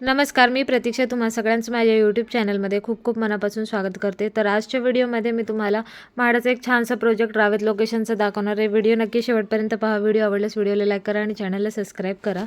नमस्कार मी प्रतीक्षा तुम्हा सगळ्यांचं माझ्या यूट्यूब चॅनलमध्ये खूप खूप मनापासून स्वागत करते. तर आजच्या व्हिडिओमध्ये मी तुम्हाला म्हाडाचा एक छानसा प्रोजेक्ट रावेत लोकेशनचा दाखवणार आहे. व्हिडिओ नक्की शेवटपर्यंत पहा. व्हिडिओ आवडल्यास व्हिडिओला लाईक करा आणि चॅनलला सबस्क्राईब करा.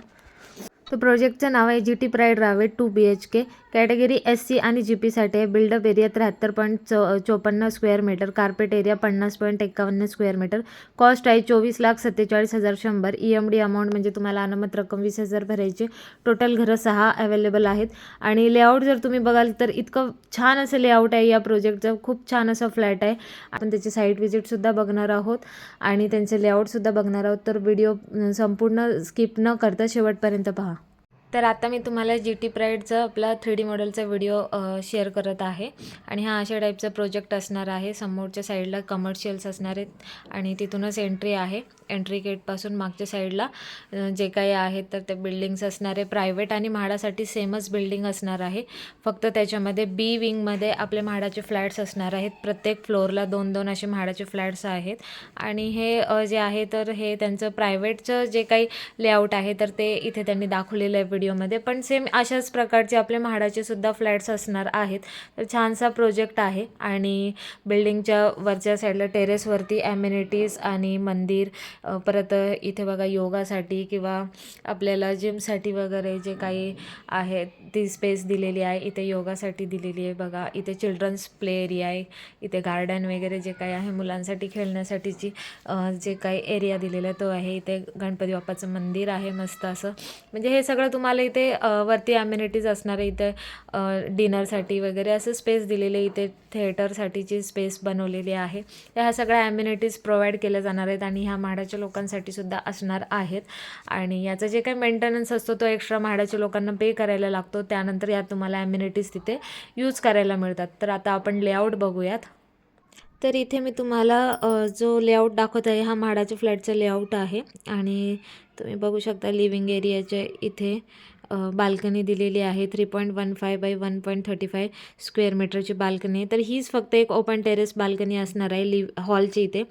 तर प्रोजेक्टचं नाव आहे जी टी प्राईड रावे two B H K category S C आणि जी पीसाठी आहे. बिल्डअप एरिया त्र्याहत्तर पॉईंट चौ चोपन्न स्क्वेअर मीटर कार्पेट एरिया पन्नास पॉईंट एक्कावन्न स्क्वेअर मीटर कॉस्ट आहे चोवीस लाख सत्तेचाळीस हजार शंभर. ई एम डी अमाऊंट म्हणजे तुम्हाला अनामत रक्कम वीस हजार भरायची. टोटल घरं सहा अवेलेबल आहेत. आणि लेआउट जर तुम्ही बघाल तर इतकं छान असं लेआउट आहे या प्रोजेक्टचं खूप छान असं फ्लॅट आहे. आपण त्याची साईट व्हिजिटसुद्धा बघणार आहोत. आणि त्यांचे लेआउटसुद्धा बघणार आहोत. तर व्हिडिओ संपूर्ण स्किप न करता शेवटपर्यंत पहा. तर आता मी तुम्हाला जी टी प्राईडचा आपला थ्री डी मॉडेलचा व्हिडिओ शेअर करत आहे. आणि हा अशा टाईपचा प्रोजेक्ट असणार आहे. समोरच्या साईडला कमर्शियल्स असणार आहेत. आणि तिथूनच एंट्री आहे. एंट्री गेटपासून मागच्या साईडला जे काही आहेत तर ते बिल्डिंग्स असणार आहे. प्रायव्हेट आणि म्हाडासाठी सेमच बिल्डिंग असणार आहे. फक्त त्याच्यामध्ये बी विंगमध्ये आपले म्हाडाचे फ्लॅट्स असणार आहेत. प्रत्येक फ्लोअरला दोन दोन असे म्हाडाचे फ्लॅट्स आहेत. आणि हे जे आहे तर हे त्यांचं प्रायव्हेटचं जे काही लेआउट आहे तर ते इथे त्यांनी दाखवलेलं आहे व्हिडिओमध्ये. पण सेम अशाच प्रकारचे आपले म्हाडाचे सुद्धा फ्लॅट्स असणार आहेत. तर छानसा प्रोजेक्ट आहे आणि बिल्डिंगच्या वरच्या साईडला टेरेसवरती ॲम्युनिटीज आणि मंदिर परत इथे बघा योगासाठी किंवा आपल्याला जिमसाठी वगैरे जे काही आहे ती स्पेस दिलेली आहे. इथे योगासाठी दिलेली आहे बघा. इथे चिल्ड्रन्स प्ले एरिया आहे. इथे गार्डन वगैरे जे काही आहे मुलांसाठी खेळण्यासाठीची जे काही एरिया दिलेला आहे तो आहे. इथे गणपती बाप्पाचं मंदिर आहे मस्त असं. म्हणजे हे सगळं तुम्हाला इथे वरती ॲम्युनिटीज असणार आहे इथे डिनरसाठी वगैरे असं स्पेस दिलेले इथे थिएटरसाठीची स्पेस बनवलेली आहे. तर ह्या सगळ्या ॲम्युनिटीज प्रोव्हाइड केल्या जाणार आहेत आणि ह्या म्हाडाच्या लोकांसाठी सुद्धा असणार आहेत. आणि याचा जे काही मेंटेनन्स असतो तो एक्स्ट्रा म्हाडाच्या लोकांना पे करायला लागतो. त्यानंतर यात तुम्हाला ॲम्युनिटीज तिथे यूज करायला मिळतात. तर आता आपण लेआउट बघूयात. तर इथे मी तुम्हाला जो लेआउट दाखवत आहे हा म्हाडाच्या फ्लॅटचा लेआउट आहे. आणि तुम्ही बघू शकता लिव्हिंग एरियाच्या इथे बाल्कनी दिलेली आहे. Three point one five by one point thirty five square मीटरची बाल्कनी तर हीच फक्त एक ओपन टेरेस बाल्कनी असणार आहे लिव हॉलची इथे.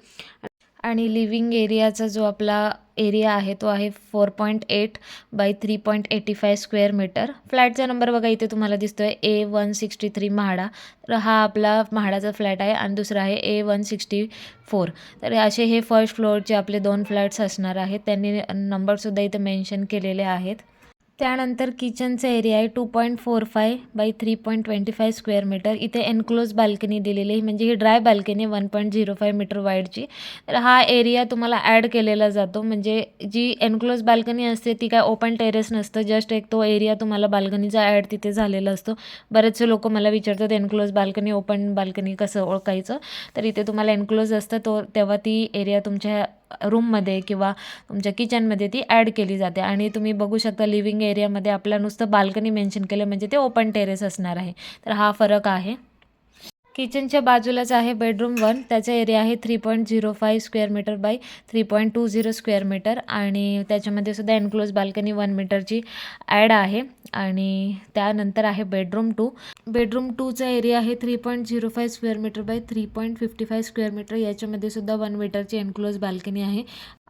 आणि लिव्हिंग एरियाचा जो आपला एरिया आहे तो आहे four point eight by three point eighty five square metre फ्लॅटचा number बघा इथे तुम्हाला दिसतो आहे A one sixty three MHADA. तर हा आपला म्हाडाचा फ्लॅट आहे आणि दुसरा आहे ए वन सिक्स्टी फोर तर असे हे फर्स्ट फ्लोअरचे आपले दोन फ्लॅट्स असणार आहेत. त्यांनी नंबरसुद्धा इथे मेन्शन केलेले आहेत. त्यानंतर किचनचा एरिया आहे two point four five by three point twenty five square metre. इथे एनक्लोज बाल्कनी दिलेली आहे. म्हणजे ही dry balcony one point zero five metre वाईडची तर हा एरिया तुम्हाला ॲड केलेला जातो. म्हणजे जी एनक्लोज बाल्कनी असते ती काय ओपन टेरेस नसतं. जस्ट एक तो एरिया तुम्हाला बाल्कनीचा ॲड तिथे झालेला असतो. बरेचसे लोक मला विचारतात एनक्लोज बाल्कनी ओपन बाल्कनी कसं ओळखायचं? तर इथे तुम्हाला एनक्लोज असतं. तो तेव्हा ती एरिया तुमच्या रूममध्ये किंवा तुमच्या किचनमध्ये ती ॲड केली जाते. आणि तुम्ही बघू शकता लिव्हिंग एरियामध्ये आपला नुसतं बाल्कनी मेन्शन केलं म्हणजे ते ओपन टेरेस असणार आहे. तर हा फरक आहे. किचनच्या बाजूलाच आहे बेडरूम वन. त्याचा एरिया आहे three point zero five square metre by three point two zero square metre. आणि त्याच्यामध्ये सुद्धा एनक्लोज बाल्कनी वन मीटरची ॲड आहे. आणि त्यानंतर आहे बेडरूम टू बेडरूम टूचा एरिया आहे three point zero five square metre by three point fifty five square metre. याच्यामध्ये सुद्धा वन मीटरची एनक्लोज बाल्कनी आहे.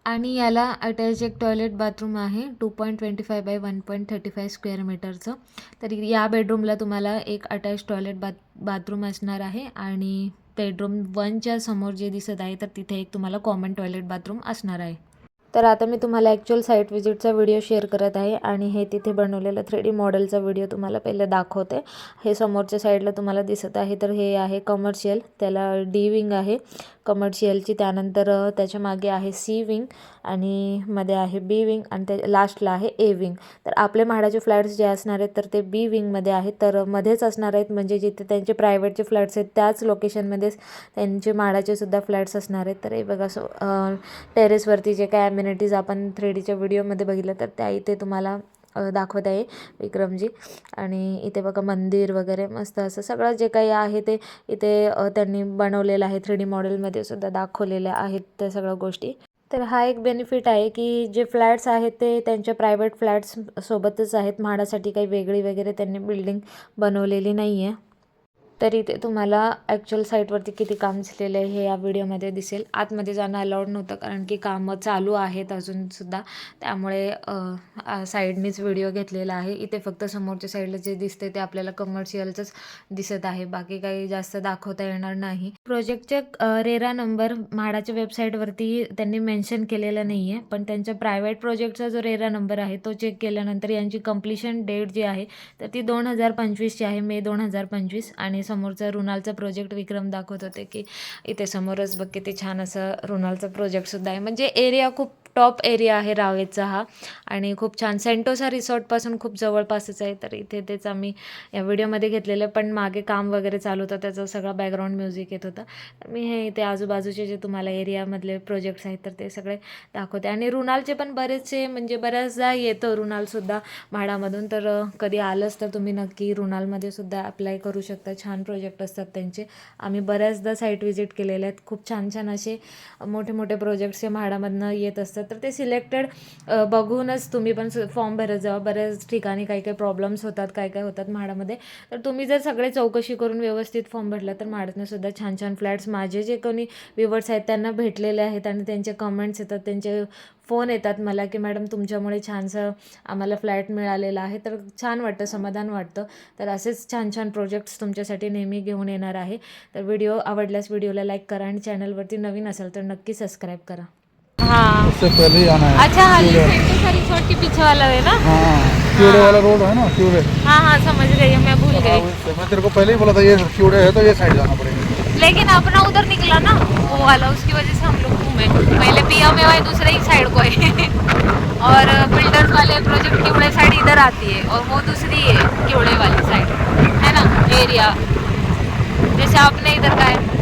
आणि याला अटॅच एक टॉयलेट बाथरूम आहे. Two point twenty five by one point thirty five square मीटरचं तर या बेडरूमला तुम्हाला एक अटॅच टॉयलेट बाथ बाथरूम असणार आहे आणि बेडरूम वनच्या समोर जे दिसत आहे तर तिथे एक तुम्हाला कॉमन टॉयलेट बाथरूम असणार आहे. तर आता मी तुम्हाला ॲक्च्युअल साईट व्हिजिटचा व्हिडिओ शेअर करत आहे आणि हे तिथे बनवलेलं थ्री डी मॉडेलचा व्हिडिओ तुम्हाला पहिले दाखवते. हे समोरच्या साईडला तुम्हाला दिसत आहे. तर हे आहे कमर्शियल त्याला डी विंग आहे. कमर्शियलची त्यानंतर त्याच्यामागे आहे सी विंग आणि मध्ये आहे बी विंग आणि त्या लास्टला आहे ए विंग तर आपले म्हाडाचे फ्लॅट्स जे असणार आहेत तर ते बी विंगमध्ये आहेत. तर मध्येच असणार आहेत म्हणजे जिथे त्यांचे प्रायव्हेटचे फ्लॅट्स आहेत त्याच लोकेशनमध्येच त्यांचे म्हाडाचे सुद्धा फ्लॅट्स असणार आहेत. तर हे बघा सो टेरेसवरती जे काय ॲम्युनिटीज आपण थ्री डीच्या व्हिडिओमध्ये बघितलं तर त्या इथे तुम्हाला दाखवत आहे विक्रमजी. आणि इथे बघा मंदिर वगैरे मस्त असं सगळं जे काही आहे ते इथे त्यांनी बनवलेलं आहे. थ्री डी मॉडेलमध्ये सुद्धा दाखवलेल्या आहेत त्या सगळ्या गोष्टी. तर हा एक बेनिफिट आहे की जे फ्लॅट्स आहेत ते त्यांच्या प्रायव्हेट फ्लॅट्स सोबतच आहेत. म्हाडासाठी काही वेगळी वगैरे त्यांनी बिल्डिंग बनवलेली नाही आहे तर इथे तुम्हाला ॲक्च्युअल साईटवरती किती काम झालेलं आहे हे या व्हिडिओमध्ये दिसेल. आतमध्ये जाणं अलाउड नव्हतं कारण की कामं चालू आहेत अजूनसुद्धा त्यामुळे साईडनीच व्हिडिओ घेतलेला आहे. इथे फक्त समोरच्या साईडला जे दिसते ते आपल्याला कमर्शियलचंच दिसत आहे. बाकी काही जास्त दाखवता येणार नाही. प्रोजेक्टचे रेरा नंबर म्हाडाच्या वेबसाईटवरती त्यांनी मेन्शन केलेला नाही आहे पण त्यांच्या प्रायव्हेट प्रोजेक्टचा जो रेरा नंबर आहे तो चेक केल्यानंतर यांची कम्प्लिशन डेट जी आहे तर ती दोन हजार पंचवीसची आहे मे दोन हजार पंचवीस. आणि समोरचा रुणालचा प्रोजेक्ट विक्रम दाखवत होते की इथे समोरच बघ किती छान असं रुणालचा प्रोजेक्टसुद्धा आहे. म्हणजे एरिया खूप टॉप एरिया आहे रावेचा हा. आणि खूप छान सेंटोसा रिसॉर्टपासून खूप जवळपासच आहे. तर इथे तेच आम्ही या व्हिडिओमध्ये घेतलेलं पण मागे काम वगैरे चालू होतं. त्याचा सगळा बॅकग्राऊंड म्युझिक येत होता. तर मी हे इथे आजूबाजूचे जे तुम्हाला एरियामधले प्रोजेक्ट्स आहेत तर ते सगळे दाखवते. आणि रुणालचे पण बरेचसे म्हणजे बऱ्याचदा येतं रुणालसुद्धा म्हाडामधून. तर कधी आलंच तर तुम्ही नक्की रुणालमध्ये सुद्धा अप्लाय करू शकता. छान प्रोजेक्ट असतात त्यांचे. आम्ही बऱ्याचदा साईट व्हिजिट केलेले आहेत. खूप छान छान असे मोठे मोठे प्रोजेक्ट्स हे म्हाडामधनं येत असतात. तर ते सिलेक्टेड बघूनच तुम्ही पण फॉर्म भरत जावा. बऱ्याच ठिकाणी काही काही प्रॉब्लेम्स होतात काय काय होतात म्हाडामध्ये. तर तुम्ही जर सगळे चौकशी करून व्यवस्थित फॉर्म भरला तर म्हाडातनं सुद्धा छान छान फ्लॅट्स माझे जे कोणी व्ह्युअर्स आहेत त्यांना भेटलेले आहेत आणि त्यांचे कमेंट्स येतात त्यांचे फोन येतात मला की मॅडम तुमच्यामुळे छानसं आम्हाला फ्लॅट मिळालेला आहे. तर छान वाटतं समाधान वाटतं. तर असेच छान छान प्रोजेक्ट्स तुमच्यासाठी नेहमी घेऊन येणार आहे. तर व्हिडिओ आवडल्यास व्हिडिओला लाईक करा आणि चॅनलवरती नवीन असेल तर नक्की सबस्क्राईब करा. हाँ। उससे पहले ही आना है। अच्छा हाँ ये सेंटर रिसोर्ट के पीछे वाला है ना? हाँ क्यूड़े वाला रोड है ना क्यूड़े हाँ हाँ समझ गई मैं भूल गई। मैं तेरे को पहले ही बोला था ये क्यूड़े है तो ये साइड जाना पड़ेगा। लेकिन अपना उधर निकला ना वो वाला उसकी वजह से हम लोग घूमे। पहले पी एम है दूसरे ही साइड को है। और बिल्डर्स वाले प्रोजेक्ट क्यूड़े साइड इधर आती है और वो दूसरी है क्यूड़े वाली साइड। है ना एरिया। जैसे आपने इधर का है।